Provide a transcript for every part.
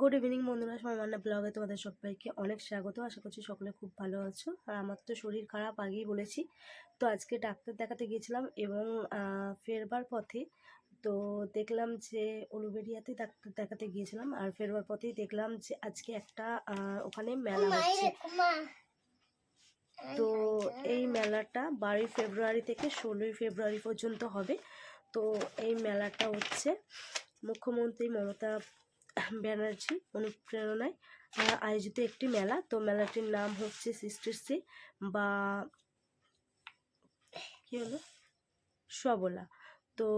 Good evening বন্ধুরা। সবাই মান্না ব্লগে তোমাদের সবাইকে অনেক স্বাগত। আশা করছি সকলে খুব ভালো আছো। আর আমার তো শরীর খারাপ আগেই বলেছি। তো আজকে ডাক্তার দেখাতে গিয়েছিলাম এবং ফেরবার পথে তো দেখলাম যে উলুবেরিয়াতে ডাক্তার দেখাতে গিয়েছিলাম। আর ফেরবার পথেই দেখলাম যে আজকে একটা ওখানে মেলা হচ্ছে। তো এই মেলাটা বারোই ফেব্রুয়ারি থেকে ষোলোই ফেব্রুয়ারি পর্যন্ত হবে। তো এই মেলাটা হচ্ছে মুখ্যমন্ত্রী মমতা ব্যানার্জি অনুপ্রেরণায় আয়োজিত একটি মেলা। তো মেলাটির নাম হচ্ছে সৃষ্টিশ্রী বা কি হলো? সবলা। তো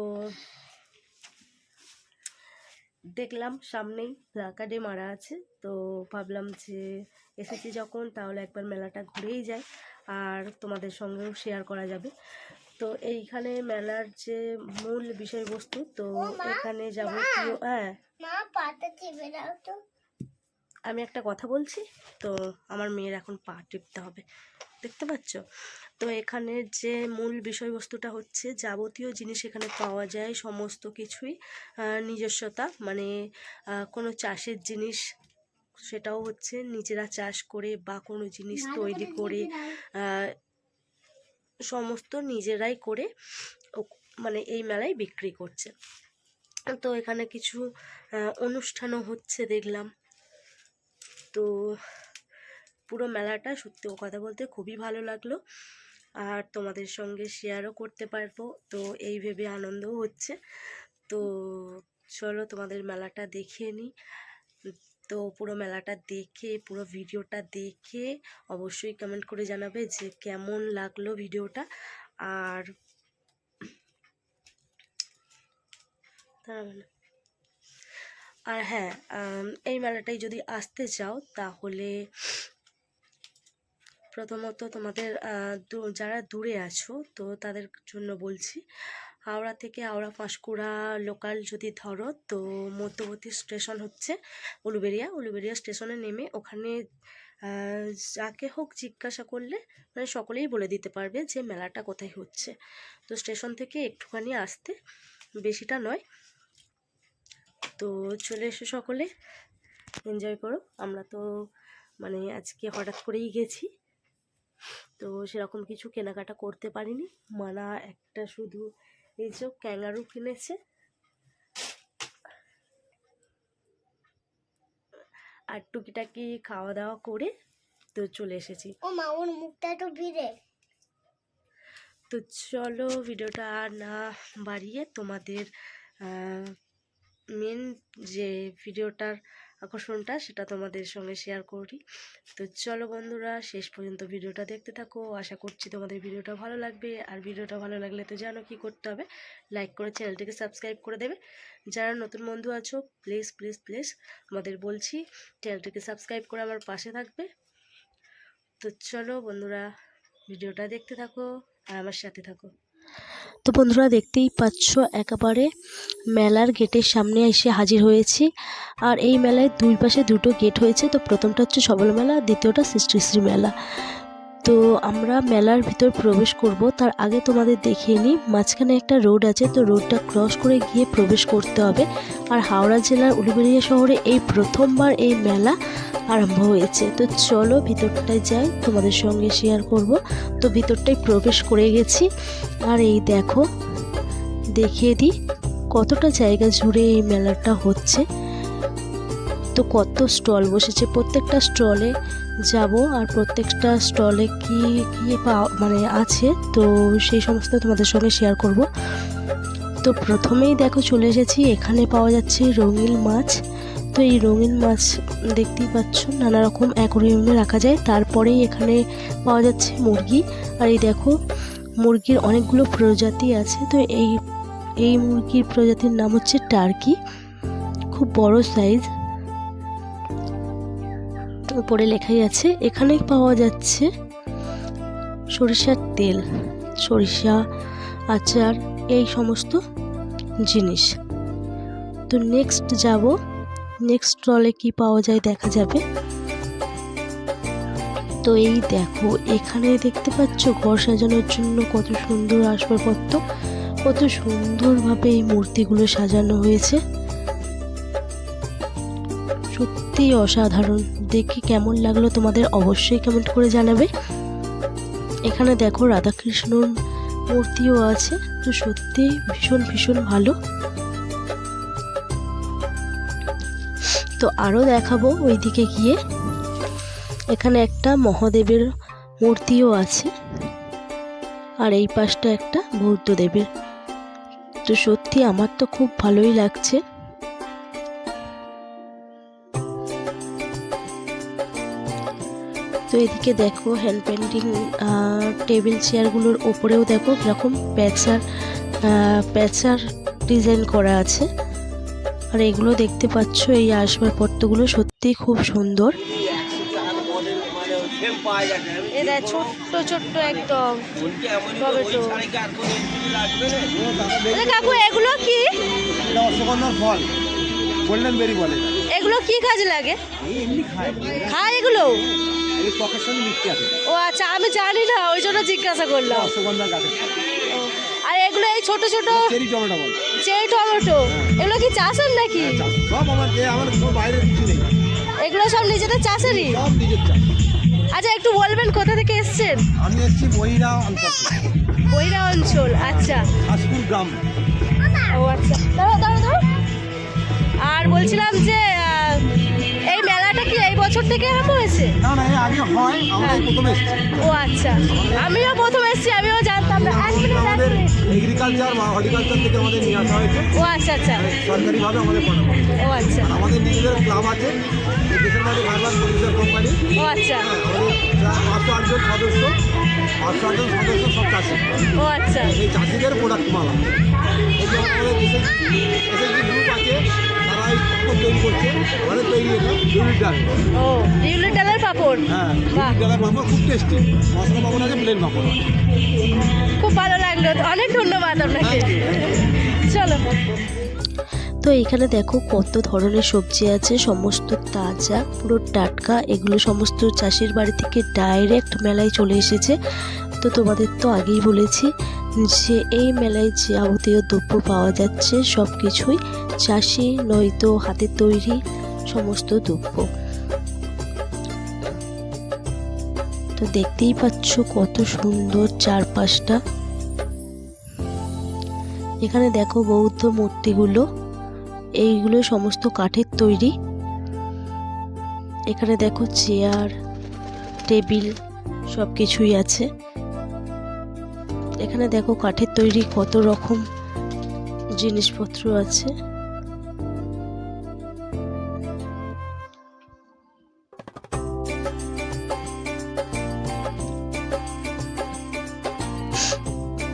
দেখলাম সামনেই প্লাকার্ডে মারা আছে। তো ভাবলাম যে এসেছি যখন তাহলে একবার মেলাটা ঘুরেই যায় আর তোমাদের সঙ্গেও শেয়ার করা যাবে। তো এইখানে মেলার যে মূল বিষয়বস্তু তো এখানে যাবতীয় হ্যাঁ পাটা চিপে দাও তো। আমি একটা কথা বলছি? তো আমার মেয়ের এখন পা টিপতে হবে। দেখতে পাচ্ছ? তো এখানের যে মূল বিষয়বস্তুটা হচ্ছে যাবতীয় জিনিস এখানে পাওয়া যায় সমস্ত কিছুই নিজস্বতা। মানে কোনো চাষের জিনিস সেটাও হচ্ছে নিজেরা চাষ করে বা কোনো জিনিস তৈরি করে সমস্ত নিজেরাই করে মানে এই মেলায় বিক্রি করছে। তো এখানে কিছু অনুষ্ঠানও হচ্ছে দেখলাম। তো পুরো মেলাটা সত্যি ও কথা বলতে খুবই ভালো লাগল। আর তোমাদের সঙ্গে শেয়ারও করতে পারব। তো এই ভেবে আনন্দও হচ্ছে। তো চলো তোমাদের মেলাটা দেখিয়ে নিই। তো পুরো মেলাটা দেখে, পুরো ভিডিওটা দেখে অবশ্যই কমেন্ট করে জানাবে যে কেমন লাগল ভিডিওটা আর দাঁড়াবে না। আর হ্যাঁ এই মেলাটায় যদি আসতে চাও, তাহলে প্রথমত তোমাদের যারা দূরে আছো, তো তাদের জন্য বলছি, হাওড়া থেকে হাওড়া পাঁশকুড়া লোকাল যদি ধরো, তো মধ্যবর্তী স্টেশন হচ্ছে উলুবেরিয়া উলুবেরিয়া স্টেশনে নেমে ওখানে যাকে হোক জিজ্ঞাসা করলে মানে সকলেই বলে দিতে পারবে যে মেলাটা কোথায় হচ্ছে তো স্টেশন থেকে একটুখানি আসতে, বেশিটা নয় তো চলে এসো সকলে। এনজয় করো। আমরা তো মানে আজকে হঠাৎ করেই গেছি। তো সেরকম কিছু কেনাকাটা করতে পারিনি। মানা একটা শুধু এই যে ক্যাঙ্গারু কিনেছে। আর টুকিটাকি খাওয়া দাওয়া করে তো চলে এসেছি। ও মা ওর মুখটা একটু ভিড়ে তো চলো ভিডিওটা আর না বাড়িয়ে তোমাদের মেন যে ভিডিওটার আকর্ষণটা সেটা তোমাদের সঙ্গে শেয়ার করি। তো চলো বন্ধুরা, শেষ পর্যন্ত ভিডিওটা দেখতে থাকো। আশা করছি তোমাদের ভিডিওটা ভালো লাগবে। আর ভিডিওটা ভালো লাগলে তো জানো কি করতে হবে? লাইক করে চ্যানেলটিকে সাবস্ক্রাইব করে দেবে। যারা নতুন বন্ধু আছো প্লিজ প্লিজ প্লিজ আমাদের বলছি, চ্যানেলটিকে সাবস্ক্রাইব করে আমার পাশে থাকবে। তো চলো বন্ধুরা, ভিডিওটা দেখতে থাকো আর আমার সাথে থাকো। তো বন্ধুরা দেখতেই পাচ্ছ, একেবারে মেলার গেটের সামনে এসে হাজির হয়েছি। আর এই মেলায় দুই পাশে দুটো গেট হয়েছে, তো প্রথমটা হচ্ছে সবল মেলা দ্বিতীয়টা সৃষ্টিশ্রী মেলা। তো আমরা মেলার ভিতর প্রবেশ করব। তার আগে তোমাদের দেখিয়ে নিই, মাঝখানে একটা রোড আছে, তো রোডটা ক্রস করে গিয়ে প্রবেশ করতে হবে। আর হাওড়া জেলার উলুবেড়িয়া শহরে এই প্রথমবার এই মেলা আরম্ভ হয়েছে। তো চলো ভিতরটায় যাই, তোমাদের সঙ্গে শেয়ার করব। তো ভিতরটায় প্রবেশ করে গেছি। আর এই দেখো, দেখিয়ে দিই কতটা জায়গা জুড়ে এই মেলাটা হচ্ছে। তো কত স্টল বসেছে, প্রত্যেকটা স্টলে যাব আর প্রত্যেকটা স্টলে কি কি মানে আছে, তো সেই সমস্ত তোমাদের সঙ্গে শেয়ার করব। তো প্রথমেই দেখো চলে এসেছি, এখানে পাওয়া যাচ্ছে রঙিন মাছ। তো এই রঙিন মাছ দেখতেই পাচ্ছ, নানা রকম অ্যাকোরিয়ামে রাখা যায়। তারপরেই এখানে পাওয়া যাচ্ছে মুরগি। আর এই দেখো, মুরগির অনেকগুলো প্রজাতি আছে। তো এই এই মুরগির প্রজাতির নাম হচ্ছে টার্কি। খুব বড় সাইজ উপরে লেখাই আছে এখানে পাওয়া যাচ্ছে সরিষার তেল, সরিষা, আচার, এই সমস্ত জিনিস। তো নেক্সট যাব নেক্সট স্টলে কি পাওয়া যায় দেখা যাবে। তো এই দেখো, এখানে দেখতে পাচ্ছ ঘর সাজানোর জন্য কত সুন্দর আসবাবপত্র, কত সুন্দরভাবে এই মূর্তিগুলো সাজানো হয়েছে। সত্যি অসাধারণ। দেখে কেমন লাগল তোমাদের অবশ্যই কমেন্ট করে জানাবে। এখানে দেখো রাধাকৃষ্ণর মূর্তিও আছে, তো সত্যি ভীষণ ভীষণ ভালো। তো আরও দেখাবো ওইদিকে গিয়ে। এখানে একটা মহাদেবের মূর্তিও আছে, আর এই পাশটা একটা বৌদ্ধদেবের। তো সত্যি আমার তো খুব ভালোই লাগছে। তো এদিকে দেখো হ্যান্ড পেন্টিং টেবিল চেয়ারগুলোর ওপরেও দেখো এরকম প্যাচার প্যাচার ডিজাইন করা আছে। আর এগুলো দেখতে পাচ্ছ এই আসবাবপত্রগুলো সত্যি খুব সুন্দর। এরা ছোট্ট ছোট্ট একদম। কাকু এগুলো কি? অশ্বগন্ধার ফল। গোল্ডেন বেরি বলে। এগুলো কি কাজে লাগে? এই খায়। খায় এগুলো? এই পকের সঙ্গে মিষ্টি আছে। ও আচ্ছা আমি জানি না ওই জন্য জিজ্ঞাসা করলাম। ও, আর এগুলো এই ছোট ছোট চেরি টমেটো বল। Cherry tomato? এগুলো কি চাষের নাকি? চাষ। সব আমার যে আমার বাইরে কিছু নেই। এগুলো সব নিজেদের চাষেরই? সব নিজের চাষ। আচ্ছা একটু বলবেন কোথা থেকে এসছেন? আমি এসেছি বহিরা অঞ্চল। বৈরা অঞ্চল আচ্ছা। হাসপুর গ্রাম। ও আচ্ছা। দাঁড়াও দাঁড়াও দাঁড়াও। আর বলছিলাম যে বছর থেকে আরম্ভ হয়েছে? না না আগে হয় আমরা প্রথম এসেছি। ও আচ্ছা। আমিও প্রথম এসেছি আমিও জানতাম না। এক মিনিট এক আমাদের মিনিট। এগ্রিকালচার বা হর্টিকালচার থেকে আমাদের নিয়ে আসা হয়েছে। ও আচ্ছা আচ্ছা। সরকারিভাবে আমাদের পড়ানো ও আচ্ছা। আর আমাদের নিজেদের ক্লাব আছে মধ্যে ভারবান পরিষেবা কোম্পানি ও আচ্ছা। হ্যাঁ পাঁচশো আটজন সদস্য পাঁচশো আটজন সদস্য সব চাষি। ও আচ্ছা। এই চাষিদের প্রোডাক্ট মালা এই যে আমাদের এসএসজি গ্রুপ আছে এই পাপড় তৈরি করছে আমাদের তৈরি এটা ইউনিট ডাল ও ইউনিট ডালের পাপড়? হ্যাঁ বাহ। ডালের পাপড় খুব টেস্টি মশলা পাপড় আছে প্লেন পাপড় খুব ভালো লাগল। অনেক ধন্যবাদ আপনাকে। চলো। তো এখানে দেখো কত ধরনের সবজি আছে সমস্ত তাজা পুরো টাটকা। এগুলো সমস্ত চাষির বাড়ি থেকে ডাইরেক্ট মেলায় চলে এসেছে। তো তোমাদের তো আগেই বলেছি যে এই মেলায় যাবতীয় দ্রব্য পাওয়া যাচ্ছে সব কিছুই চাষি নয়তো হাতের তৈরি সমস্ত দ্রব্য। তো দেখতেই পাচ্ছ কত সুন্দর চারপাশটা। এখানে দেখো বৌদ্ধ মূর্তিগুলো, এইগুলো সমস্ত কাঠের তৈরি। এখানে দেখো চেয়ার, টেবিল সব কিছুই আছে। এখানে দেখো কাঠের তৈরি কত রকম জিনিসপত্র আছে।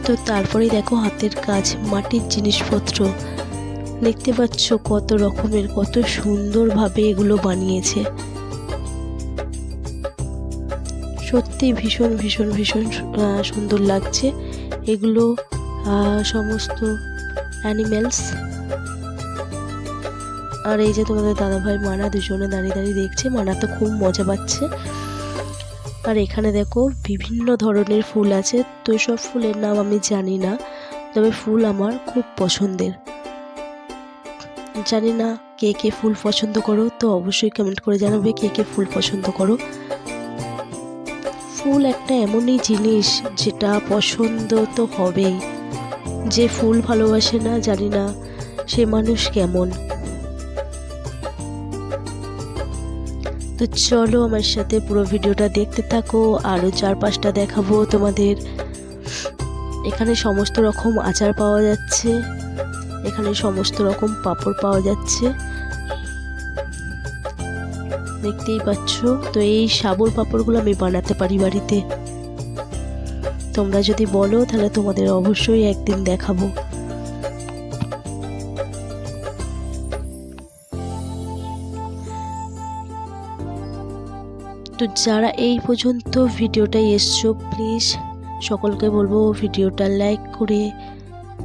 তো তারপরে দেখো হাতের কাজ, মাটির জিনিসপত্র। দেখতে পাচ্ছ কত রকমের, কত সুন্দরভাবে এগুলো বানিয়েছে। সত্যি ভীষণ ভীষণ ভীষণ সুন্দর লাগছে। এগুলো সমস্ত অ্যানিমেলস আর এই যে তোমাদের দাদাভাই মানা দুজনে দাঁড়িয়ে দাঁড়িয়ে দেখছে, মানা তো খুব মজা পাচ্ছে। আর এখানে দেখো বিভিন্ন ধরনের ফুল আছে, তো সব ফুলের নাম আমি জানি না, তবে ফুল আমার খুব পছন্দের। জানি না কে কে ফুল পছন্দ করো, তো অবশ্যই কমেন্ট করে জানাবে কে কে ফুল পছন্দ করো। ফুল একটা এমনই জিনিস যেটা পছন্দ তো হবেই। যে ফুল ভালোবাসে না, জানি না সে মানুষ কেমন। তো চলো আমার সাথে পুরো ভিডিওটা দেখতে থাকো আরও চার পাঁচটা দেখাবো তোমাদের। এখানে সমস্ত রকম আচার পাওয়া যাচ্ছে, এখানে সমস্ত রকম পাঁপড় পাওয়া যাচ্ছে। দেখতেই পাচ্ছ? তো এই সাবর পাঁপড়গুলো আমি বানাতে পারি বাড়িতে। তোমরা যদি বলো, তাহলে তোমাদের অবশ্যই একদিন দেখাবো। তো যারা এই পর্যন্ত ভিডিওটাই এসছো প্লিজ সকলকে বলব ভিডিওটা লাইক করে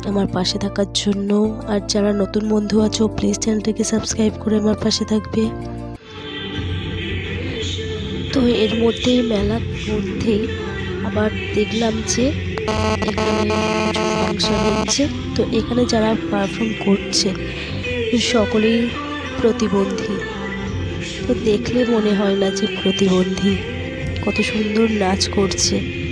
আমার পাশে থাকার জন্য। আর যারা নতুন বন্ধু আছো প্লিজ চ্যানেলটাকে সাবস্ক্রাইব করে আমার পাশে থাকবে। তো এর মধ্যেই মেলার মধ্যেই আবার দেখলাম যে এখানে ফাংশন হচ্ছে। তো এখানে যারা পারফর্ম করছে, সকলেই প্রতিবন্ধী। তো দেখলে মনে হয় না যে প্রতিবন্ধী। কত সুন্দর নাচ করছে।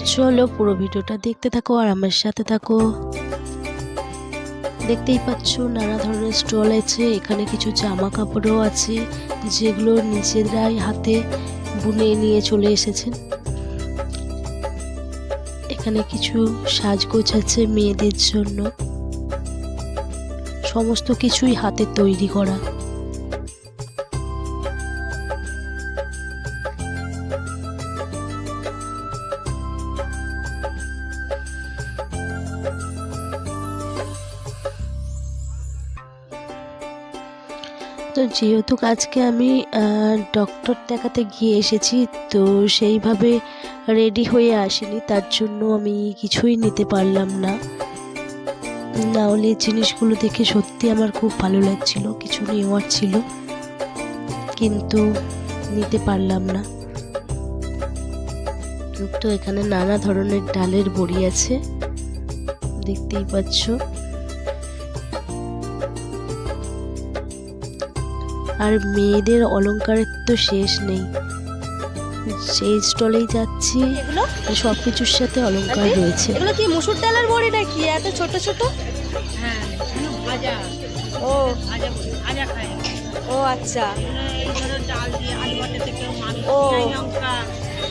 চলো পুরো ভিডিওটা দেখতে থাকো আর আমার সাথে থাকো। দেখতেই পাচ্ছ নানা ধরনের স্টল আছে, এখানে কিছু জামা কাপড়ও আছে, যেগুলো নিজেরাই হাতে বুনে নিয়ে চলে এসেছেন। এখানে কিছু সাজগোজ আছে মেয়েদের জন্য। সমস্ত কিছুই হাতে তৈরি করা। যেহেতু আজকে আমি ডক্টর দেখাতে গিয়ে এসেছি, তো সেইভাবে রেডি হয়ে আসিনি, তার জন্য আমি কিছুই নিতে পারলাম না। না হলে জিনিসগুলো দেখে সত্যি আমার খুব ভালো লাগছিল, কিছু নেওয়ার ছিল, কিন্তু নিতে পারলাম না। তো এখানে নানা ধরনের ডালের বড়ি আছে, দেখতেই পাচ্ছ। আর মেয়েদের অলংকারের তো শেষ নেই। সেই স্টলেই যাচ্ছি। এগুলো? সব কিছুর সাথে অলংকার রয়েছে। এগুলো কি মুসুর ডালের বড়ি নাকি? এত ছোট ছোট? হ্যাঁ ভাজা। ও। ভাজা ভাজা খায়। ও আচ্ছা। এই ধরো ডাল দিয়ে আলু ভাতে থেকে ও। লঙ্কা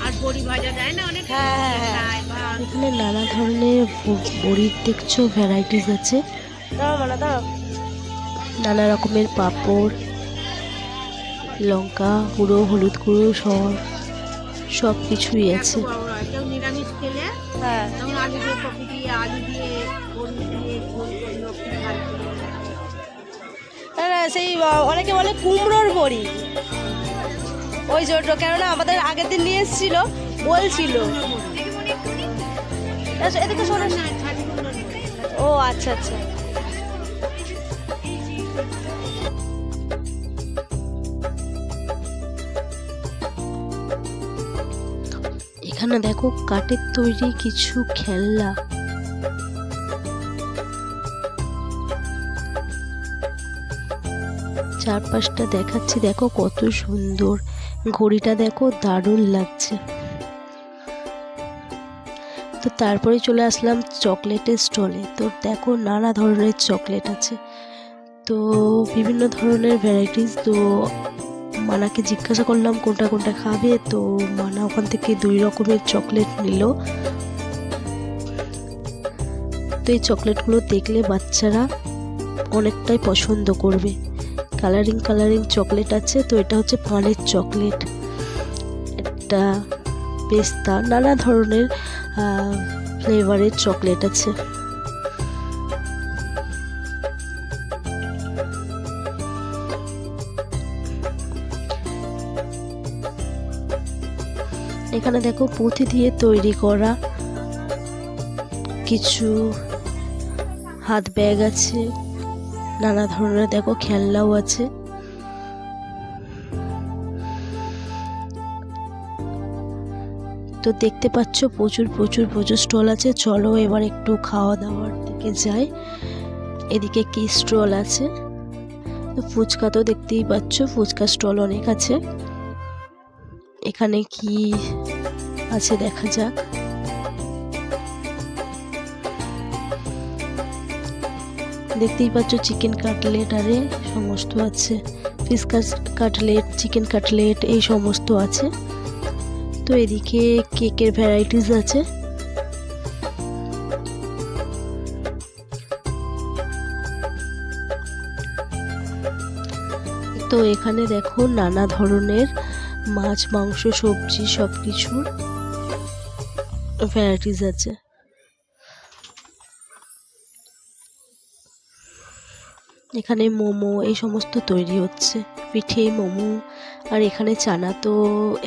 আর বড়ি ভাজা দেয় না অনেক। হ্যাঁ, হ্যাঁ, হ্যাঁ। এখানে নানা ধরনের বড়ির দেখছ ভ্যারাইটিস আছে। দাঁড়াও দাঁড়াও। নানা রকমের পাঁপড় লঙ্কা গুঁড়ো হলুদ গুঁড়ো সব সব কিছুই আছে। হয়। নিরামিষ খেলে। হ্যাঁ। আলু দিয়ে কপি দিয়ে আলু দিয়ে সেই অনেকে বলে কুমড়োর বড়ি। ওই জন্য কেননা আমাদের আগের দিন নিয়ে এসেছিল বলছিল আচ্ছা, এদিকে শোনো। ও আচ্ছা আচ্ছা। এখানে দেখো কাঠের তৈরি কিছু খেলনা। চারপাশটা দেখাচ্ছি, দেখো কত সুন্দর। ঘড়িটা দেখো দারুণ লাগছে। তো তারপরে চলে আসলাম চকলেটের স্টলে। তো দেখো নানা ধরনের চকলেট আছে। তো বিভিন্ন ধরনের ভ্যারাইটিস তো মানাকে জিজ্ঞাসা করলাম, কোনটা কোনটা খাবে? তো মানা ওখান থেকে দুই রকমের চকলেট নিল। তো এই চকলেটগুলো দেখলে বাচ্চারা অনেকটাই পছন্দ করবে। কালারিং কালারিং চকলেট আছে, তো এটা হচ্ছে পানের চকলেট। একটা পেস্তা, নানা ধরনের ফ্লেভারের চকলেট আছে। এখানে দেখো পুঁথি দিয়ে তৈরি করা কিছু হাত ব্যাগ আছে, নানা ধরনের দেখো খেলনাও আছে। তো দেখতে পাচ্ছ প্রচুর প্রচুর প্রচুর স্টল আছে। চলো এবার একটু খাওয়া দাওয়ার দিকে যাই। এদিকে কি স্টল আছে? তো ফুচকা তো দেখতেই পাচ্ছ, ফুচকা স্টল অনেক আছে। এখানে কি আছে, দেখা যাক। দেখতেই পাচ্ছ চিকেন কাটলেট আরে সমস্ত আছে। ফিশ কাটলেট চিকেন কাটলেট এই সমস্ত আছে। তো এদিকে কেকের ভ্যারাইটিস আছে। তো এখানে দেখো নানা ধরনের মাছ, মাংস, সবজি সব কিছু ভ্যারাইটিস আছে। এখানে মোমো, এই সমস্ত তৈরি হচ্ছে। পিঠে মোমো, আর এখানে চানা। তো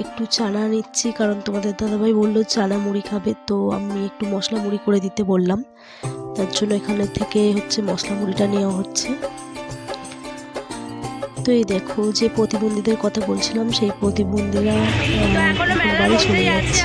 একটু চানা নিচ্ছি, কারণ তোমাদের দাদাভাই বলল চানা মুড়ি খাবে, তো আমি একটু মশলা মুড়ি করে দিতে বললাম। তার জন্য এখানে থেকে হচ্ছে মশলা মুড়িটা নেওয়া হচ্ছে। তো এই দেখো, যে প্রতিবন্ধীদের কথা বলছিলাম, সেই প্রতিবন্ধীরা বাড়ি চলে যাচ্ছে।